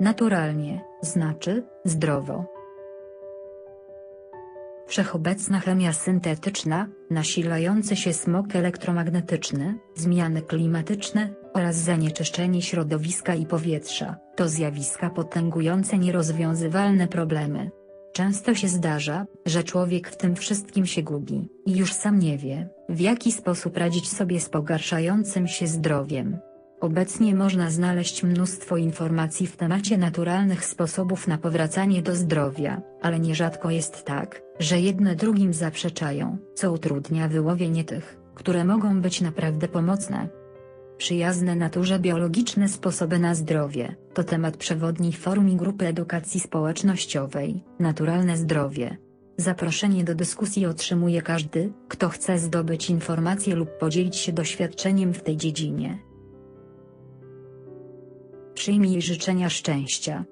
Naturalnie, znaczy, zdrowo. Wszechobecna chemia syntetyczna, nasilający się smog elektromagnetyczny, zmiany klimatyczne, oraz zanieczyszczenie środowiska i powietrza, to zjawiska potęgujące nierozwiązywalne problemy. Często się zdarza, że człowiek w tym wszystkim się gubi, i już sam nie wie, w jaki sposób radzić sobie z pogarszającym się zdrowiem. Obecnie można znaleźć mnóstwo informacji w temacie naturalnych sposobów na powracanie do zdrowia, ale nierzadko jest tak, że jedne drugim zaprzeczają, co utrudnia wyłowienie tych, które mogą być naprawdę pomocne. Przyjazne naturze biologiczne sposoby na zdrowie to temat przewodni forum i grupy edukacji społecznościowej Naturalne Zdrowie. Zaproszenie do dyskusji otrzymuje każdy, kto chce zdobyć informacje lub podzielić się doświadczeniem w tej dziedzinie. Przyjmij życzenia szczęścia.